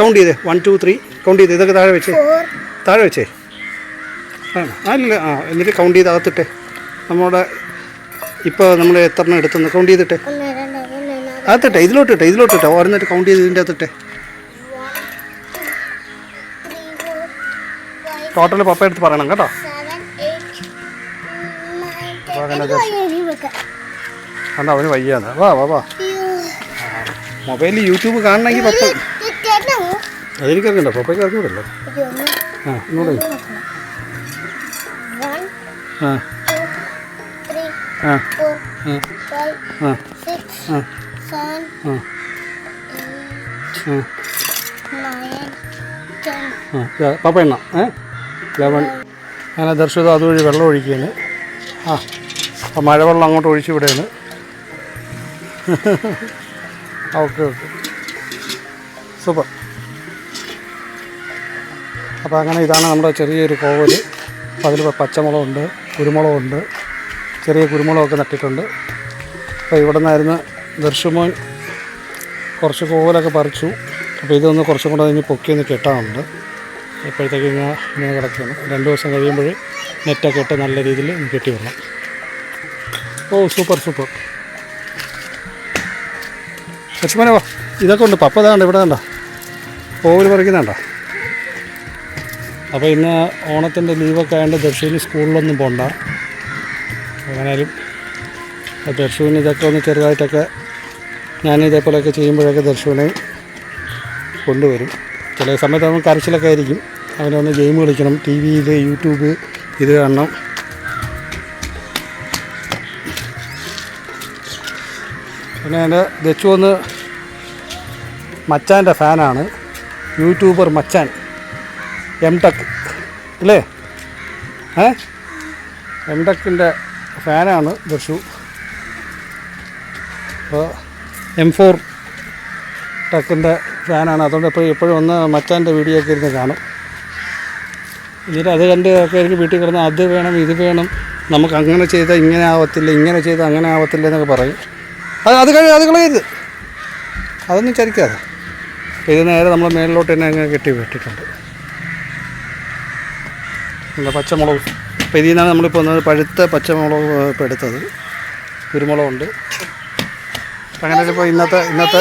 Count ചെയ്തേ. One two three count ചെയ്ത്. ഇതൊക്കെ താഴെ വെച്ചേ. താഴെ വെച്ചേ. ആ ഇല്ല ആ എന്നിട്ട് കൗണ്ട് ചെയ്ത് അകത്തിട്ടെ. നമ്മുടെ ഇപ്പോൾ നമ്മൾ എത്ര എണ്ണം എടുത്തെന്ന് കൗണ്ട് ചെയ്തിട്ടെ. അകത്തിട്ടെ ഇതിലോട്ട് ഇട്ടെ ഇതിലോട്ട് ഇട്ടെ ഓരോന്നിട്ട് കൗണ്ട് ചെയ്ത് ഇതിന്റെ അകത്തിട്ടെ. ടോട്ടൽ പപ്പ എടുത്ത് പറയണം കേട്ടോ. വെക്കാം അവന് വയ്യാന്ന്. വാ വാ വാ. മൊബൈലിൽ യൂട്യൂബ് കാണണമെങ്കിൽ ചേട്ടനോ അതെനിക്കറിയണ്ട പപ്പയ്ക്ക് അറിഞ്ഞൂടല്ലോ. ആ. വൺ ആ. ആ. ആ. ആ. പപ്പ എണ്ണ ഏ? ലെവൻ അങ്ങനെ ദർശിത അതുവഴി വെള്ളം ഒഴിക്കുകയാണ് ആ. അപ്പം മഴവെള്ളം അങ്ങോട്ട് ഒഴിച്ചു വിടുകയാണ് ഓക്കെ ഓക്കെ. സൂപ്പർ. അപ്പോൾ അങ്ങനെ ഇതാണ് നമ്മുടെ ചെറിയൊരു കോവൽ. അപ്പോൾ അതിൽ പച്ചമുളകുണ്ട് കുരുമുളകുണ്ട് ചെറിയ കുരുമുളകൊക്കെ നട്ടിട്ടുണ്ട്. അപ്പോൾ ഇവിടെ നിന്നായിരുന്നു ദർശുമോൻ കുറച്ച് കോവലൊക്കെ പറിച്ചു. അപ്പോൾ ഇതൊന്ന് കുറച്ചും കൂടെ ഇനി പൊക്കി ഒന്ന് കെട്ടാനുണ്ട്. ഇപ്പോഴത്തേക്ക് ഇങ്ങനെ ഇങ്ങനെ കിടക്കുകയാണ്. രണ്ട് ദിവസം കഴിയുമ്പോൾ നെറ്റൊക്കെ ഇട്ട് നല്ല രീതിയിൽ കെട്ടി വരണം ഓ സൂപ്പർ സൂപ്പർ. ലക്ഷ്മണ ഇതൊക്കെ ഉണ്ട്. പപ്പ ഇതാണ്ട് ഇവിടെ വേണ്ട കോവിൽ പറിക്കുന്നുണ്ടോ അപ്പോൾ ഇന്ന് ഓണത്തിന്റെ ലീവൊക്കെ ആയതുകൊണ്ട് ദർശുവിന് സ്കൂളിലൊന്നും പോകണ്ട എങ്ങനെയാലും ദർശുവിന് ഇതൊക്കെ ഒന്ന് ചെറുതായിട്ടൊക്കെ ഞാൻ ഇതേപോലെയൊക്കെ ചെയ്യുമ്പോഴൊക്കെ ദർശുവിനെ കൊണ്ടുവരും. ചില സമയത്ത് അവൻ കരച്ചിലൊക്കെ ആയിരിക്കും. അവനെ ഒന്ന് ഗെയിം കളിക്കണം ടി വിയിൽ യൂട്യൂബ് ഇത് കാണണം. പിന്നെ എന്റെ ദച്ചു ഒന്ന് മച്ചാന്റെ ഫാനാണ്. യൂട്യൂബർ മച്ചാൻ. എം ടെക് അല്ലേ ഏ? എം ടെക്കിന്റെ ഫാനാണ് ബഷു. അപ്പോൾ എം ഫോർ ടെക്കിന്റെ ഫാനാണ്. അതുകൊണ്ട് എപ്പോഴും എപ്പോഴും ഒന്ന് മച്ചാന്റെ വീഡിയോ ഒക്കെ ഇരുന്ന് കാണും. എന്നിട്ട് അത് കണ്ട് ഒക്കെ എനിക്ക് വീട്ടിൽ കിടന്ന് അത് വേണം ഇത് വേണം. നമുക്ക് അങ്ങനെ ചെയ്താൽ ഇങ്ങനെ ആവത്തില്ല ഇങ്ങനെ ചെയ്താൽ അങ്ങനെ ആവത്തില്ല എന്നൊക്കെ പറയും. അത് അത് കഴിഞ്ഞ് അത് കളയരുത്. അതൊന്നും ചരിക്കാതെ ഇത് നേരെ നമ്മൾ മേളിലോട്ട് തന്നെ അങ്ങനെ കെട്ടി വിട്ടിട്ടുണ്ട് പിന്നെ പച്ചമുളക്. അപ്പോൾ ഇതിൽ നിന്നാണ് നമ്മളിപ്പോൾ വന്നത് പഴുത്ത പച്ചമുളക് ഇപ്പോൾ എടുത്തത്. കുരുമുളകുണ്ട്. അങ്ങനെ ഇപ്പോൾ ഇന്നത്തെ ഇന്നത്തെ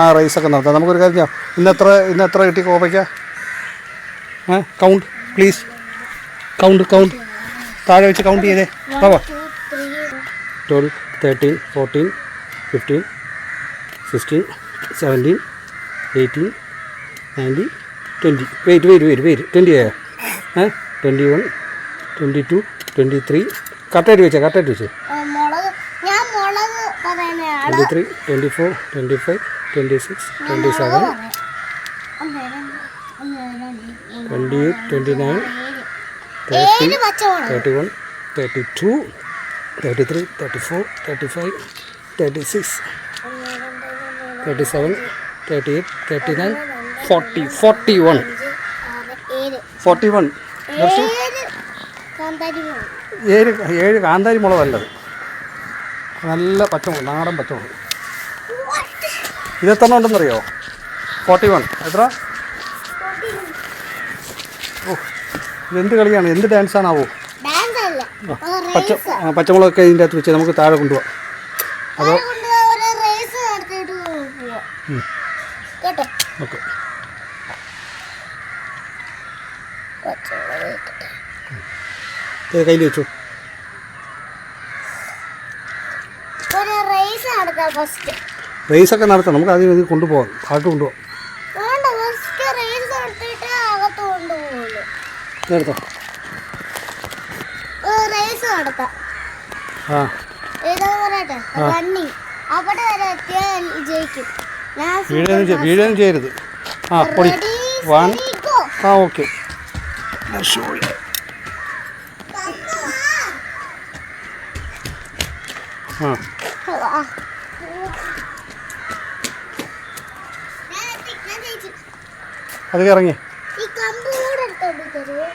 ആ റൈസൊക്കെ നടത്താം. നമുക്കൊരു കാര്യം ചെയ്യാം. ഇന്ന് എത്ര ഇന്ന് എത്ര കിട്ടി കോപ്പയ്ക്ക ഏ കൗണ്ട് പ്ലീസ്. Count count. താഴെ വെച്ച് കൗണ്ട് ചെയ്തേ. Three twelve thirteen fourteen fifteen sixteen seventeen eighteen nineteen twenty. Wait wait wait wait. Twenty ആയോ? ഏ? Twenty one twenty two twenty three. കറക്റ്റായിട്ട് വെച്ചേ കറക്റ്റായിട്ട് വെച്ചേ twenty three twenty four twenty five twenty six twenty seven twenty eight twenty nine ഏഴ്. Thirty one thirty two thirty three thirty four thirty five thirty six thirty seven thirty eight thirty nine forty forty one. Forty one. ഏഴ് കാന്താരി മുളക്? ഏഴ് കാന്താരി മുളകല്ലത് നല്ല പച്ചമുളക് നാടൻ പച്ചമുളക്. ഇതെത്ര ഉണ്ടെന്നറിയോ? Forty one. എത്ര? ഓ ഇതെന്ത് കളിയാണ്? എന്ത് ഡാൻസ് ആണാവോ ഡാൻസ് പച്ച പച്ചമുളകൊക്കെ ഇതിന്റെ അകത്ത് വെച്ച് നമുക്ക് താഴെ കൊണ്ടുപോവാം. അതോ? ഓക്കെ പച്ചമുളക് ഇട്ടിട്ട്. ഇത് കയ്യിൽ വെച്ചു. റേസ് ഒക്കെ നടത്താം. നമുക്ക് ആദ്യം ഇത് കൊണ്ടുപോകാം കാട്ട് കൊണ്ടുപോകാം നടത്താം. ആ. ചെയ്യരുത്. ആ പൊടി വൺ ആ ഓക്കെ ഞാൻ എത്തി, ഞാൻ അത് ഇറങ്ങി. ഈ കമ്പ് കൂടെ എടുത്തോണ്ട് തരുമോ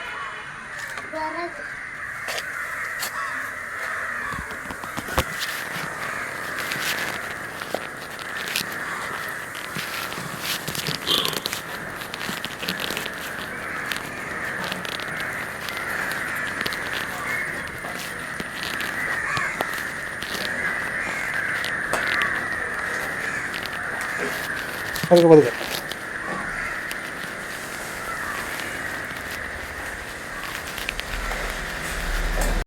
それのこと。